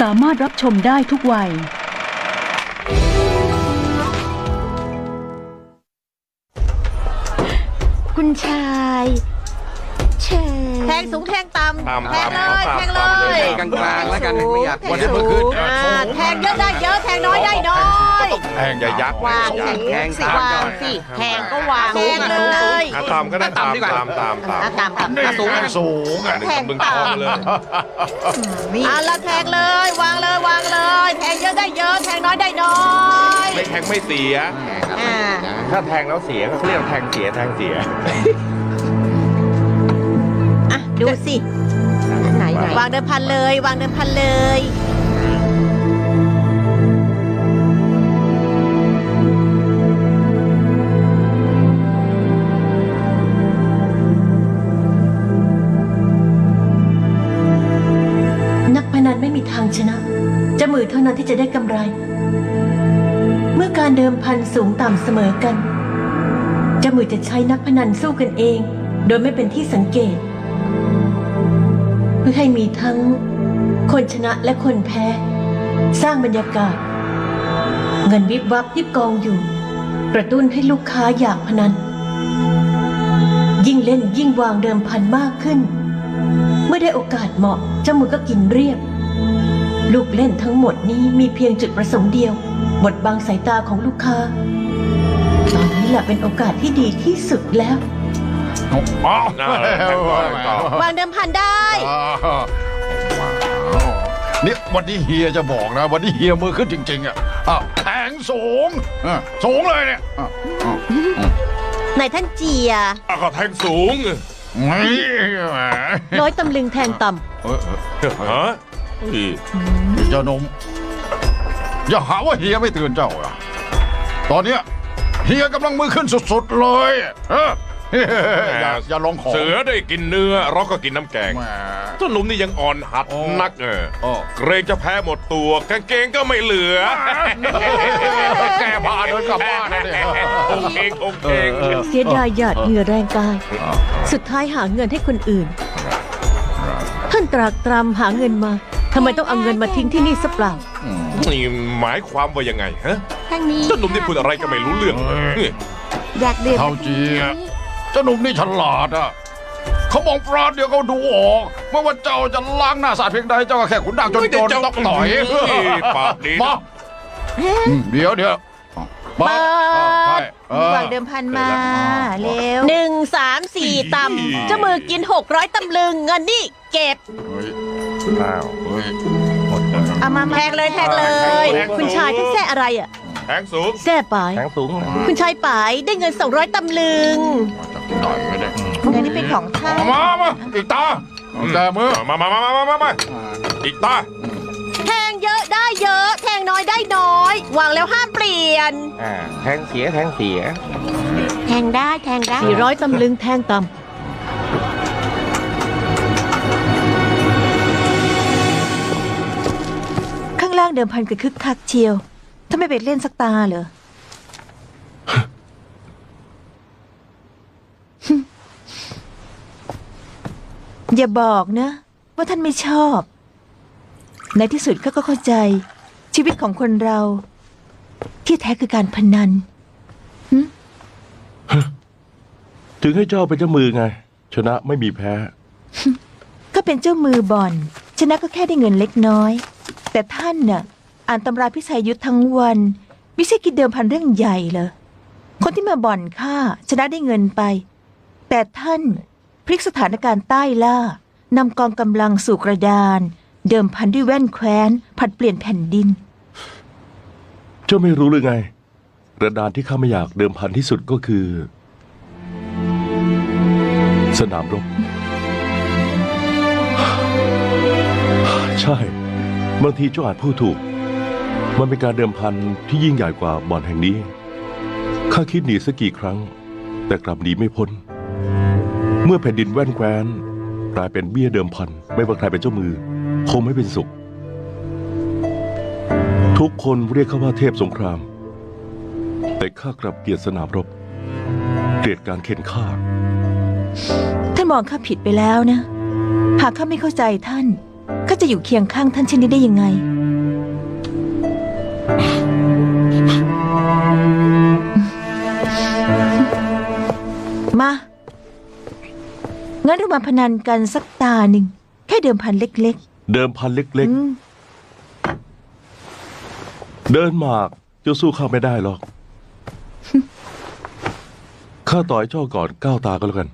สามารถรับชมได้ทุกวัย คุณชาย ทงสูงแทงต่ำต่ำแทงเลยต่ำแทงเลต่ำเลย ยกลางๆแล้วกันไม่อยากแทงวันนี้สูเพิ่งขึ้นงอ่าแทงเยอะได้เยอะแทงน้อยได้น้อยแทงอย่ายักวางอย่สิแทงสิตาม วางก่อนสิแทงก็วางสูแทงงอะเลสูงสูงยอะตามก็ได้ตามดีกว่า ตามตามตามอะต่ำต่ำอะสูงอะ สูงอะหนึ่งกับมึงทองเลยอะละแทงเลยวางเลยวางเลย แทงเยอะได้เยอะแทงน้อยได้น้อยไม่แทงไม่เสีย อ่า ถ้าแทงแล้วเสียก็เรียกแทงเสียแทงเสียอะ ดูสิไหนไหนวางเดิมพันเลย วางเดิมพันเลย นักพนันไม่มีทางชนะเจะมือเท่านั้นที่จะได้กำไร เมื่อการเดิมพันสูงต่ำเสมอกันเจะมือจะใช้นักพนันสู้กันเอง โดยไม่เป็นที่สังเกตเพื่อให้มีทั้งคนชนะและคนแพ้ สร้างบรรยากาศ เงินวิบวับที่กองอยู่ กระตุ้นให้ลูกค้าอยากพนัน ยิ่งเล่นยิ่งวางเดิมพันมากขึ้น เมื่อได้โอกาสเหมาะเจ้ามือก็กินเรียบ ลูกเล่นทั้งหมดนี้มีเพียงจุดประสงค์เดียวบดบังสายตาของลูกค้า ตอนนี้แหละเป็นโอกาสที่ดีที่สุดแล้ว อ้าวน่าแทงต่อแทงต่อวางเดิมพันได้นี่วันนี้เฮียจะบอกนะ วันนี้เฮียมือขึ้นจริง ๆอะอะแทงสูงอะสูงเลยเนี่ยอะอะไหนท่านเจีย อะก็แทงสูงไม่แหมร้อยตำลึงแทงต่เออเออฮะเฮ้ยเจ้าหนมอย่าหาว่าเฮียไม่เตือนเจ้าอะตอนเนี้ยเฮียกำลังมือขึ้นสุดๆเลยเออ อย่าอย่าลองของเสือได้กินเนื้อเราก็กินน้ำแกงแหมเจ้าหนุ่มนี่ยังอ่อนหัดโอ้นักเออโอ้ เกรงจะแพ้หมดตัวกางเกงก็ไม่เหลือแกพาเดินกลับบ้านนะเนี่ย องเององเองเออำเสียดายหยาดเหงื่อแรงกาย สุดท้ายหาเงินให้คนอื่น ท่านตรากตรำหาเงินมาทำไมต้องเอาเงินมาทิ้งที่นี่ซะเปล่า นี่หมายความว่ายังไงฮะทางนี้เจ้าหนุ่มนี่พูดอะไรก็ไม่รู้เรื่องเลย อยากดื่มเท่าเจีย เจ้าหนุ่มนี่ฉลาดอะเขามองปราดเดียวเขาดูออกไม่ว่าเจ้าจะล้างหน้าสาดเพียงใดเจ้าก็แค่ขุนด่างจนโจรต้องต่อยปากดีมาอืมเดี๋ยวเดี๋ยวมาเปิเออใช่ดเออวางเดิมพันมาเร็วหนึ่งสามสี่ต่ำเจ้ามือกินหกร้อยตำลึงเงินนี่เก็บเฮ้ยอ้าวเฮ้ยหมดเลยเอามาแทงเลยแทงเลย คุณชายท่านแซ่อะไรอะแทงสูงแซ่ปายแทงสูง คุณชายปายได้เงินสองร้อยตำลึง มาจากที่ไหนเนี่ยเงินนี่เป็นของท่านเอามามาอีกตาแกมือมามามามามามามาอีกตาแทงเยอะได้เยอะ แทงน้อยได้น้อยวางแล้วห้ามเปลี่ยนอ่าแทงเสียแทงเสีย แทงได้แทงได้สี่ร้อยตำลึงแทงต่ข้างล่างเดิมพันกันคึกคักเชียว ถ้าไม่ไปเล่นสักตาเหรอ อย่าบอกนะ ว่าท่านไม่ชอบ ในที่สุดเขาก็เข้าใจ ชีวิตของคนเรา ที่แท้คือการพนันถึงให้เจ้าเป็นเจ้ามือไง ชนะไม่มีแพ้ ก็เป็นเจ้ามือบ่อน ชนะก็แค่ได้เงินเล็กน้อย แต่ท่านน่ะ อ่านตำราพิชัยยุทธทั้งวัน ไม่ใช่คิดเดิมพันเรื่องใหญ่เหรอคนที่มาบ่อนค่าชนะได้เงินไป แต่ท่านพลิกสถานการณ์ใต้ล่านำกองกำลังสู่กระดาน เดิมพันด้วยแว่นแคว้นผัดเปลี่ยนแผ่นดิน เจ้าไม่รู้หรือไง กระดานที่ข้าไม่อยากเดิมพันที่สุดก็คือ สนามรบ ใช่บางทีเจ้าอาจพูดถูก มันเป็นการเดิมพันที่ยิ่งใหญ่กว่าบ่อนแห่งนี้ ข้าคิดหนีสักกี่ครั้ง แต่กลับหนีไม่พ้น เมื่อแผ่นดินแว่นแคว้นกลายเป็นเบี้ยเดิมพัน ไม่ว่าใครเป็นเจ้ามือ คงไม่เป็นสุข ทุกคนเรียกเขาว่าเทพสงคราม แต่ข้ากลับเกลียดสนามรบ เกลียดการเข็นฆ่า ท่านมองข้าผิดไปแล้วนะ หากข้าไม่เข้าใจท่านข้าจะอยู่เคียงข้างท่านเช่นนี้ได้ยังไง มา งั้นเรามาพนันกันสักตาหนึ่งแค่เดิมพันเล็กเดิมพันๆเล็กอืมๆ เดินหมากเจ้าสู้ข้าไม่ได้หรอก ข้าต่อยเจ้าก่อนก้าวตาก็แล้วกัน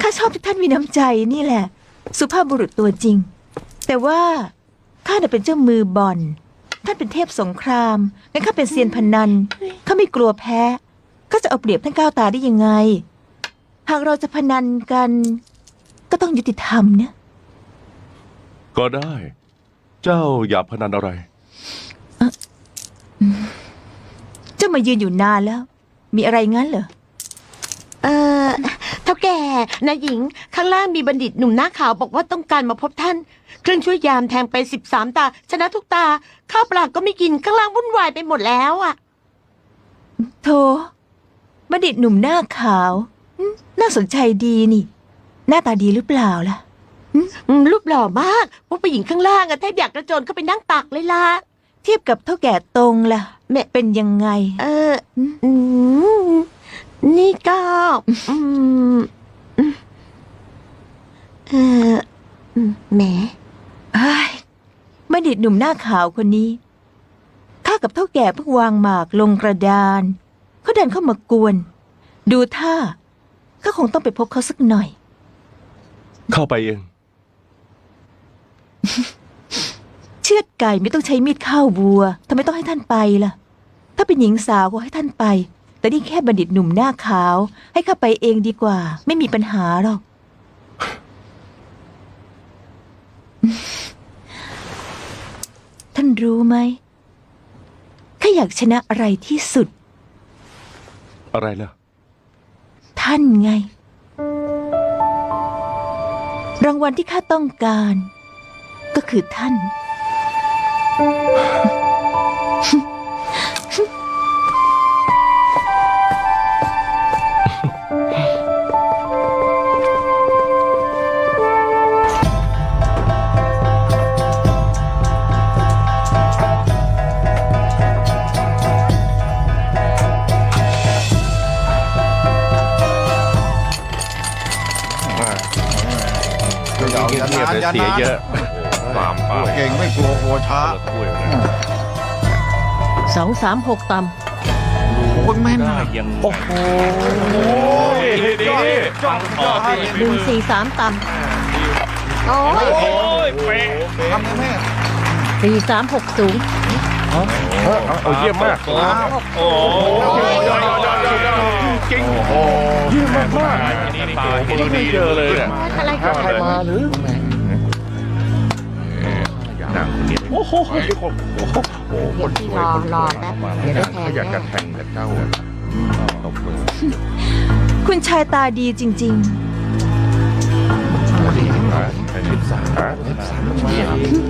ข้าชอบที่ท่านมีน้ำใจนี่แหละ สุภาพบุรุษตัวจริง แต่ว่าข้าน่ะเป็นเจ้ามือบอลท่านเป็นเทพสงครามและข้าเป็นเซียนพนันข้าไม่กลัวแพ้ข้าจะเอาเปรียบท่านก้าวตาได้ยังไง หากเราจะพนันกัน ก็ต้องยุติธรรมนะ ก็ได้ เจ้าอยากพนันอะไร เจ้ามายืนอยู่นานแล้ว มีอะไรงั้นเหรอ เออเท่าแก่นายหญิง ข้างล่างมีบัณฑิตหนุ่มหน้าขาวบอกว่าต้องการมาพบท่าน เครื่องช่วยยามแทงไปสิบสามตา ชนะทุกตา ข้าวปลาก็ไม่กินข้างล่างวุ่นวายไปหมดแล้วอะ โธบัณฑิตหนุ่มหน้าขาว อืมน่าสนใจดีนี่ หน้าตาดีหรือเปล่าล่ะ อืมรูปหล่อมากพวกผู้หญิงข้างล่างอะแทบอยากกระโจนเข้าไปนั่งตักเลยล่ะ เทียบกับเท่าแก่ตรงล่ะแม่ เป็นยังไง เอออืมนี่ก็อืมอืมเอออืมแหมเฮ้ยบัณฑิตหนุ่มหน้าขาวคนนี้ข้ากับเท่าแก่เพิ่งวางหมากลงกระดาน เขาเดินเข้ามากวน ดูท่า ข้าคงต้องไปพบเขาสักหน่อย เข้าไปเอง เชือดไก่ไม่ต้องใช้มีดข้าววัวทำไมต้องให้ท่านไปล่ะ ถ้าเป็นหญิงสาวก็ให้ท่านไป แต่นี่แค่บัณฑิตหนุ่มหน้าขาว ให้ข้าไปเองดีกว่า ไม่มีปัญหาหรอก ท่านรู้ไหมข้าอยากชนะอะไรที่สุด อะไรล่ะ ท่านไง รางวัลที่ข้าต้องการ ก็คือท่าน 36 ต่โอ้ยแม่น่อยยัง โอ้โหดีดีฟังต่อสิำ143 ต่โอ้ยโอ้ยเป๊ะทำแม่งไงำ4360 เอาเยี่ยมมากโอ้โยเก่งโอ้เยี่ยมมากนี่นี่คือดีเลยเะไรก็ ใครมาหรือ หนังคนนี้โอ้โหโอ้โหคนสวยคนรอแป๊บเดี๋ยวได้แทงอยากจะแทงกับเจ้าตบมือคุณชายตาดีจริงสิบสามสิบสาม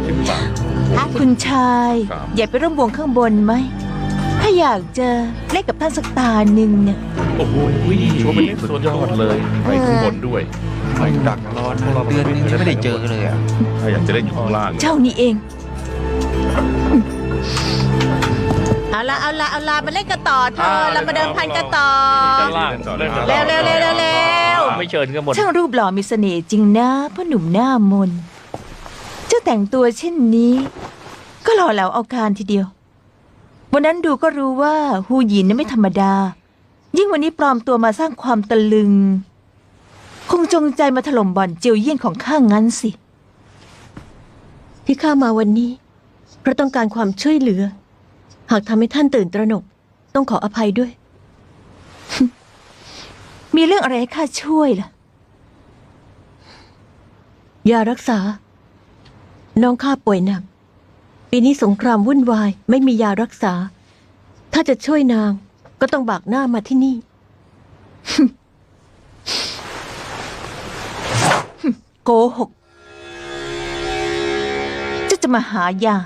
สิบสามๆคุณชายครับอยากไปร่วมวงข้างบนไหม ถ้าอยากจะเล่นกับท่านสักตาหนึ่งเนี่ย โอ้โหชัวร์เป็นสุดยอดเลย ไปข้างบนด้วย ไม่ดักรอนเดือนนึงยังไม่ได้เจอเลยอะถ้าอยากจะเล่นอยู่ข้างล่าง เจ้านี่เอง เอาละเอาละเอาละมาเล่นกันต่อเธอเรามาเดิมพันกันต่อล่างเล่นเร็วเร็วเร็วเร็วเร็วไม่เชิญกันหมดช่างรูปหล่อมีเสน่ห์จริงนะพ่อหนุ่มหน้ามน เจ้าแต่งตัวเช่นนี้ ก็หล่อเหลาเอาการทีเดียว วันนั้นดูก็รู้ว่าฮูหยินนั้นไม่ธรรมดา ยิ่งวันนี้ปลอมตัวมาสร้างความตะลึง คงจงใจมาถล่มบ่อนเจียวเยี่ยนของข้างั้นสิ ที่ข้ามาวันนี้ เพราะต้องการความช่วยเหลือ หากทำให้ท่านตื่นตระหนก ต้องขออภัยด้วย มีเรื่องอะไรให้ข้าช่วยล่ะ ยารักษา น้องข้าป่วยหนัก ปีนี้สงครามวุ่นวาย ไม่มียารักษา ถ้าจะช่วยนางก็ต้องบากหน้ามาที่นี่ โกหกเจะจะมาหายา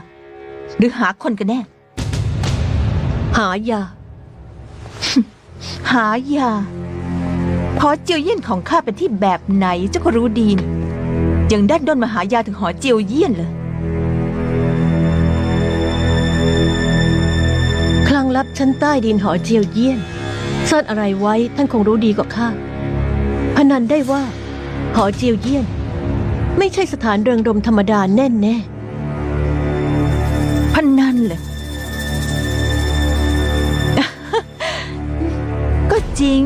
หรือหาคนกันแน่ หายา หายาพอเจียวเยี่ยนของข้าเป็นที่แบบไหนเจ้าก็รู้ดีนี่ยังด้านด้นมาหายาถึงหอเจียวเยี่ยนเลย คลังลับชั้นใต้ดินหอเจียวเยี่ยนซ่อนอะไรไว้ท่านคงรู้ดีกว่าข้าพนันได้ว่า หอเจียวเยี่ยน ไม่ใช่สถานเริงรมธรรมดาแน่แน่พันนันเหรอก็จริง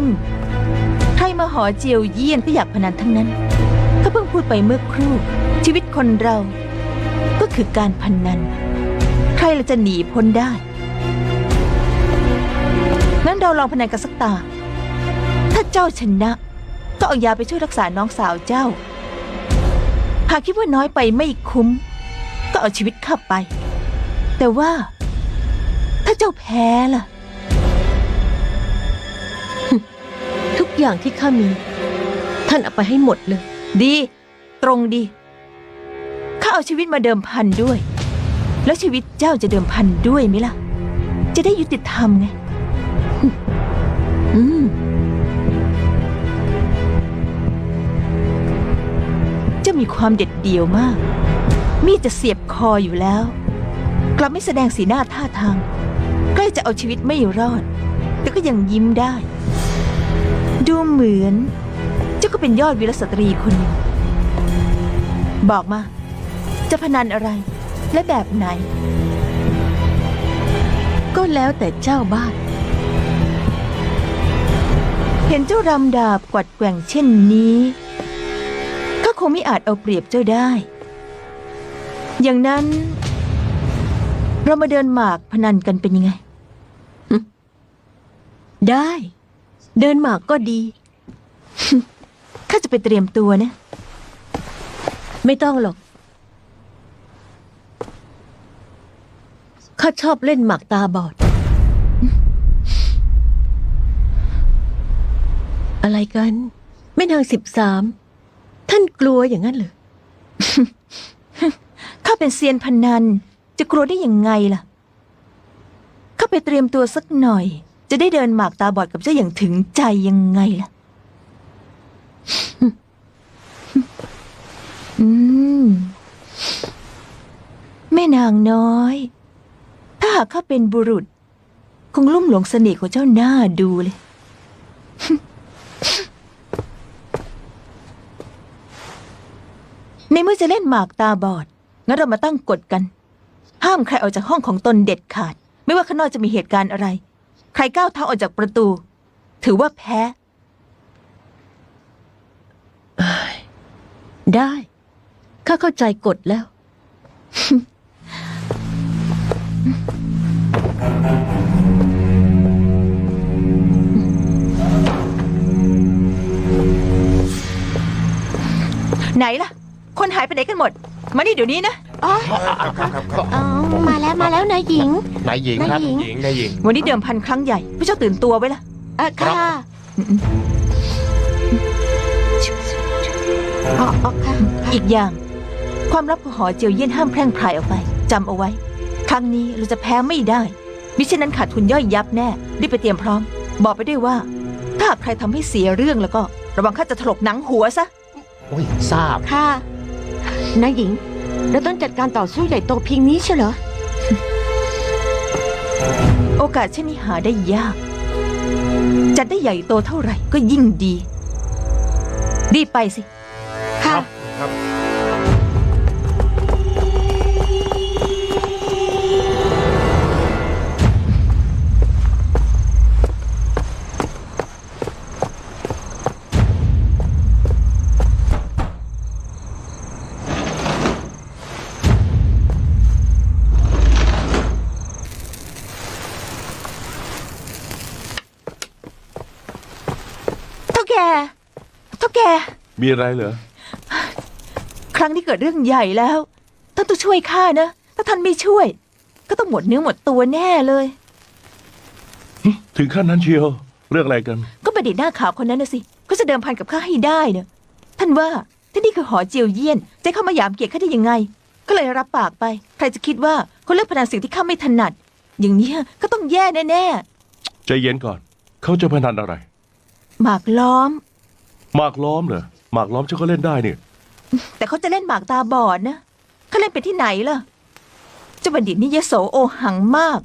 ใครมาหอเจียวเยี่ยนก็อยากพนันทั้งนั้น ก็เพิ่งพูดไปเมื่อครู่ ชีวิตคนเรา ก็คือการพนัน ใครเราจะหนีพ้นได้ งั้นเราลองพนันกันสักตา ถ้าเจ้าชนะ ก็เอายาไปช่วยรักษาน้องสาวเจ้า หากคิดว่าน้อยไปไม่คุ้ม ก็เอาชีวิตข้าไป แต่ว่า ถ้าเจ้าแพ้ล่ะ ทุกอย่างที่ข้ามี ท่านเอาไปให้หมดเลย ดี ตรงดีข้าเอาชีวิตมาเดิมพันด้วย แล้วชีวิตเจ้าจะเดิมพันด้วยไหมล่ะ จะได้ยุติธรรมไง อืม มีความเด็ดเดี่ยวมาก มีดจะเสียบคออยู่แล้ว กลับไม่แสดงสีหน้าท่าทาง ใกล้จะเอาชีวิตไม่รอด แต่ก็ยังยิ้มได้ ดูเหมือน เจ้าก็เป็นยอดวีรสตรีคนหนึ่ง บอกมา จะพนันอะไร และแบบไหน ก็แล้วแต่เจ้าบ้าน เห็นเจ้ารำดาบกวัดแกว่งเช่นนี้ งไม่อาจเอาเปรียบเจ้าได้ อย่างนั้น เรามาเดินหมากพนันกันเป็นยังไง ได้ เดินหมากก็ดี ข้าจะไปเตรียมตัวนะ ไม่ต้องหรอก ข้าชอบเล่นหมากตาบอด อะไรกัน แม่นางสิบสาม ท่านกลัวอย่างนั้นเหรอ ข้าเป็นเซียนพนัน จะกลัวได้ยังไงล่ะ ข้าไปเตรียมตัวสักหน่อย จะได้เดินหมากตาบอดกับเจ้าอย่างถึงใจยังไงล่ะ อืม แม่นางน้อย ถ้าหากข้าเป็นบุรุษ คงลุ่มหลงเสน่ห์ของเจ้าหน้าดูเลย ในเมื่อจะเล่นหมากตาบอด งั้นเรามาตั้งกฎกัน ห้ามใครออกจากห้องของตนเด็ดขาด ไม่ว่าข้างนอกจะมีเหตุการณ์อะไร ใครก้าวเท้าออกจากประตู ถือว่าแพ้ ได้ ข้าเข้าใจกฎแล้ว ไหนล่ะ คนหายไปไหนกันหมด มานี่เดี๋ยวนี้นะ อ๋ออ๋อมาแล้วมาแล้วนายหญิง นายหญิงครับนายหญิง หญิงนายหญิง วันนี้เดิมพันครั้งใหญ่ผู้เจ้าตื่นตัวไว้ละ เออค่ะอืมอ๋ออ๋อค่ะๆอีกอย่าง ความลับของหอเจียวเยี่ยนห้ามแพร่งพรายออกไปจำเอาไว้ ครั้งนี้เราจะแพ้ไม่ได้ มิฉะนั้นขาดทุนย่อยยับแน่รีบไปเตรียมพร้อม บอกไปด้วยว่า ถ้าหากใครทำให้เสียเรื่องแล้วก็ ระวังข้าจะถลกหนังหัวซะ โอ้ยทราบ ค่ะ นายหญิง เราต้องจัดการต่อสู้ใหญ่โตเพียงนี้ใช่เหรอ โอกาสเช่นนี้หาได้ยาก จัดได้ใหญ่โตเท่าไหร่ก็ยิ่งดี รีบไปสิ มีอะไรเหรอ ครั้งนี้เกิดเรื่องใหญ่แล้ว ท่านต้องช่วยข้านะ ถ้าท่านไม่ช่วย ก็ต้องหมดเนื้อหมดตัวแน่เลย ถึงขั้นนั้นเชียว เรื่องอะไรกัน ก็ประเด็นหน้าขาวคนนั้นนะสิก็จะเดิมพันกับข้าให้ได้เนะท่านว่าที่นี่คือหอเจียวเยี่ยนจะเข้ามาหยามเกียรติข้าได้ยังไง ก็เลยรับปากไป ใครจะคิดว่าคนเลือกพนันสิ่งที่ข้าไม่ถนัด อย่างเนี้ยก็ต้องแย่แน่ใจเย็นก่อน เขาจะพนันอะไรๆหมากล้อม หมากล้อมเหรอ หมากล้อมเจ้าก็เล่นได้นี่ แต่เขาจะเล่นหมากตาบอดนะเขาเล่นไปที่ไหนล่ะเจ้าบัณฑิตนี่ยโสโอหังมาก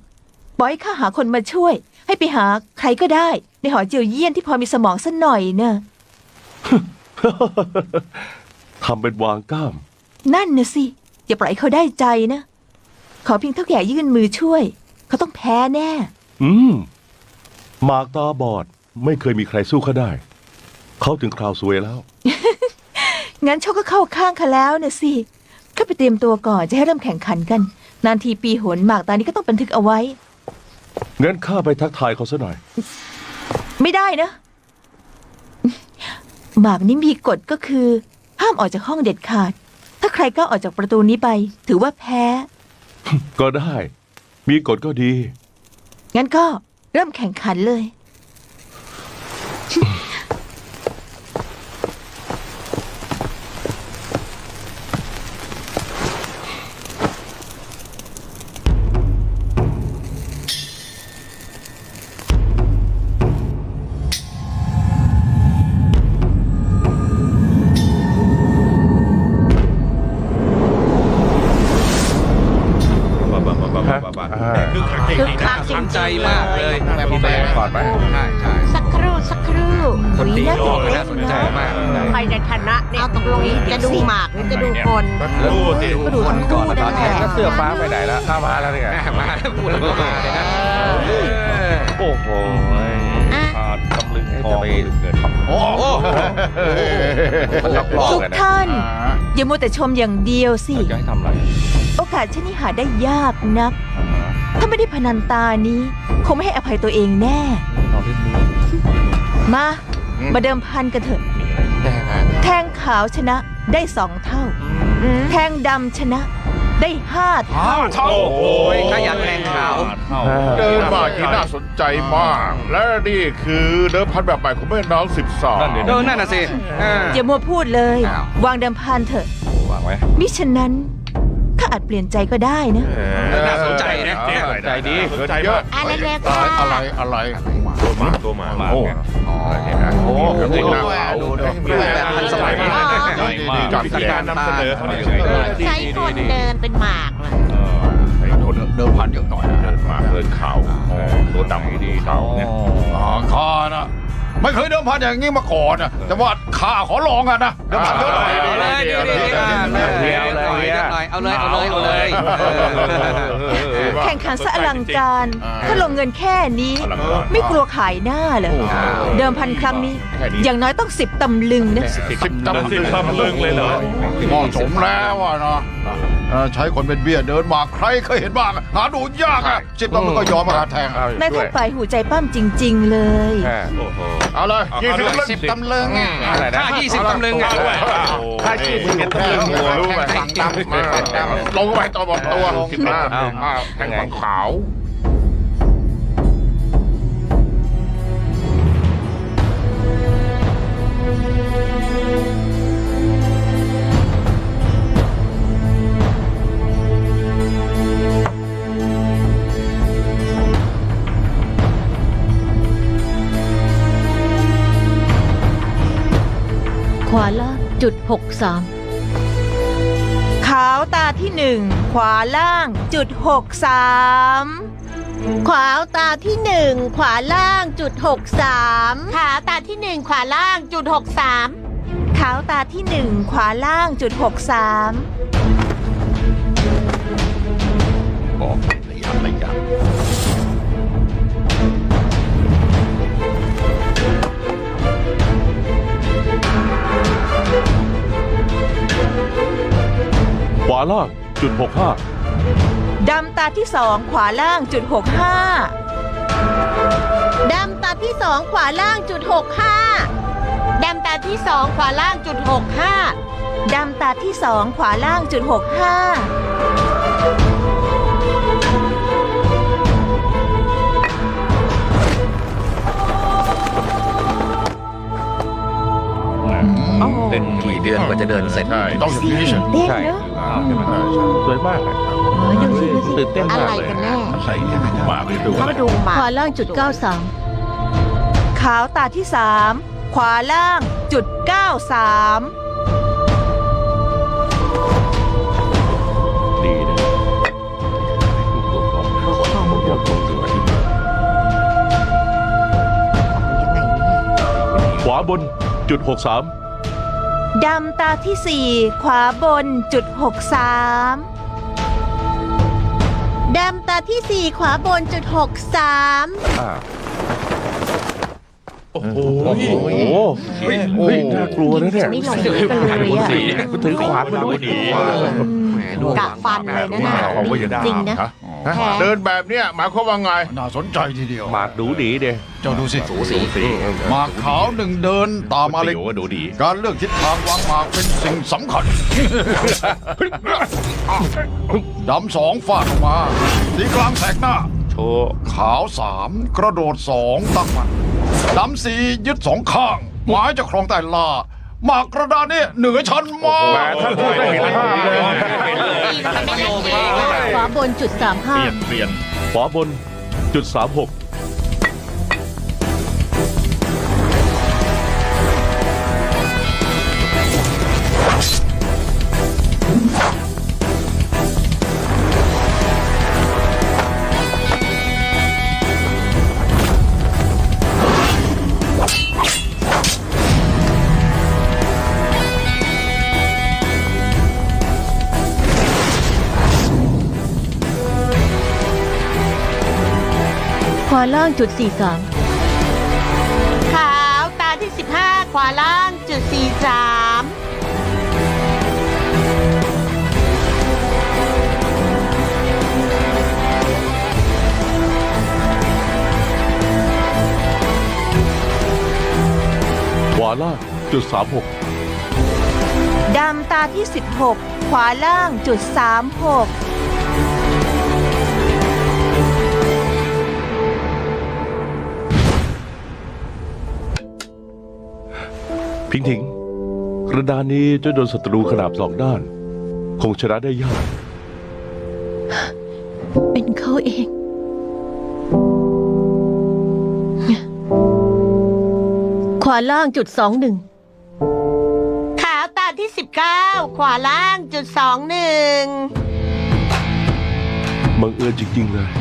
บอกให้ข้าหาคนมาช่วย ให้ไปหาใครก็ได้ ในหอเจียวเยี่ยนที่พอมีสมองสักหน่อยเนะทำเป็นวางกล้าม นั่นนะสิ อย่าปล่อยให้เขาได้ใจนะ ขอเพียงเท่าแก่ยื่นมือช่วย เขาต้องแพ้แน่ อืมหมากตาบอด ไม่เคยมีใครสู้เขาได้ เขาถึงคราวสวยแล้ว งั้นโชคก็เข้าข้างเขาแล้วนะสิก็ไปเตรียมตัวก่อนจะให้เริ่มแข่งขันกัน นานทีปีหนหมากตานี้ก็ต้องบันทึกเอาไว้ งั้นข้าไปทักทายเขาซะหน่อย ไม่ได้นะ หมากนี้มีกฎก็คือ ห้ามออกจากห้องเด็ดขาด ถ้าใครก้าวออกจากประตูนี้ไป ถือว่าแพ้ ก็ได้ มีกฎก็ดี งั้นก็เริ่มแข่งขันเลย อย่ามัวแต่ชมอย่างเดียวสิ จะให้ทำอะไรโอกาสเช่นนี้หาได้ยากนักถ้าไม่ได้พนันตานี้ คงไม่ให้อภัยตัวเองแน่มา มาเดิมพันกันเถอะแทงขาวชนะได้สองเท่า แทงดำชนะ ได้ห้าเท่า เท่าโอ้โหขยันแทงขาว เดินมาที่น่าสนใจมาก และนี่คือเดิมพันแบบใหม่ของแม่น้องสิบสองนั่นดิเออนั่นน่ะสิเอออย่ามัวพูดเลยอ้าววางเดิมพันเถอะ วางไว้มิฉะนั้นข้าอาจเปลี่ยนใจก็ได้นะ น่าสนใจนะ ใจดีใจเยอะอะไรเร็วอะไร ค่ะอะไรอะไรตัวหมาตัวหมาโอ้เห็นไหมโอ้โหดูหน้าด้วยขาวดูด้วยแบบทันสมัยมากดีจัดวิธีการนำเสนอเขาเนี่ยใช้คนเดินเป็นหมากเลยเดิมพันเยอะหน่อยเดินมาเดินขาวตัวดำดีเขาเนี่ยอ๋อข้านะไม่เคยเดิมพันอย่างนี้มาก่อนนะแต่ว่าข้าขอลองอะนะเดิมพันเยอะหน่อยเอาเลยดีดีดีเอาเลยเอาเลยเอาเลยเอาเลย แข่งขันซะอลังการถ้าลงเงินแค่นี้ ไม่กลัวขายหน้าเหรอเดิมพันครั้งนี้ อย่างน้อยต้องสิบตำลึงนะสิบตำสิบตำลึงเลยเหรอเหมาะสมแล้วอะเนาะ เออใช้คนเป็นเบี้ยเดินมาใครเคยเห็นบ้างอะหาดูยากอะสิบตำลึงก็ยอมมาหาแทงนายท่านฝ่ายหูใจปั้มจริง ๆ เลยโอ้โหเอาเลยยี่สิบตำลึงสิบตำลึงอะอะไรนะ ค่ายี่สิบตำลึงอะค่ายี่สิบตำลึงหัวรู้ไหมสั่งตำมาลงไปตัวบนตัวสิบห้าอ้าวแทงฝั่งขาว ขวาล่างจุดหกสามขาวตาที่หนึ่งขวาล่างจุดหกสามขวาตาที่หนึ่งขวาล่างจุดหกสามขาตาที่หนึ่งขวาล่างจุดหกสามขาวตาที่หนึ่งขวาล่างจุดหกสามบอกระยะระยะ ขวาล่างจุดหกห้าดำตาที่สองขวาล่างจุดหกห้าดำตาที่สองขวาล่างจุดหกห้าดำตาที่สองขวาล่างจุดหกห้าดำตาที่สองขวาล่างจุดหกห้า เป็นกี่เดือนกว่าจะเดินเสร็จ ต้องอยู่างนี่ใช่ไหมใช่สวยมากเลยดูสิตื่นเต้นอะไรกันแน่หมาไปดูเาดูหมาขวาล่างจุดเก้าสามขาวตาที่สามขวาล่างจุดเก้าสามดีนะขวาบนจุดหกสาม ดำตาที่สี่ขวาบนจุดหกสามดำตาที่สี่ขวาบนจุดหกสามโอ้โหโอ้โหเฮ้ยน่ากลัวนะเนี่ยไม่ลงกันเลยอะถือขวานมาด้วยกะฟันเลยนะน่ะจริงนะ เดินแบบเนี้ยหมายความว่าไง น่าสนใจทีเดียวหมากดูดีเด้เจ้าดูสิสูสีสีหมากขาวหนึ่งเดินตามมาเล็กว่าดูดีการเลือกทิศทางวางหมากเป็นสิ่งสำคัญ ดำสองฟาดออกมาสีกลางแสกหน้า โชว์ขาวสามกระโดดสองตั้งมันดำสียึดสองข้างหมายจะครองแต่ลา หมากกระดานนี่เหนือชั้นมากแหมท่านพูดได้เห็นภาพเลย ขวาบนจุดสามห้า เปลี่ยนขวาบนจุดสามหกาล่างจุดสี่สามขาวตาที่ 15 ขวาล่างจุดสี่สามขวาล่างจุดสามหกดำตาที่ 16 ขวาล่างจุด36 พิงถิงกระดานนี้จะโดนศัตรูขนาบสองด้าน คงชนะได้ยาก เป็นเขาเอง ขวาล่างจุดสองหนึ่ง ขาวตาที่สิบเก้าขวาล่างจุดสองหนึ่ง บังเอิญจริงๆเลย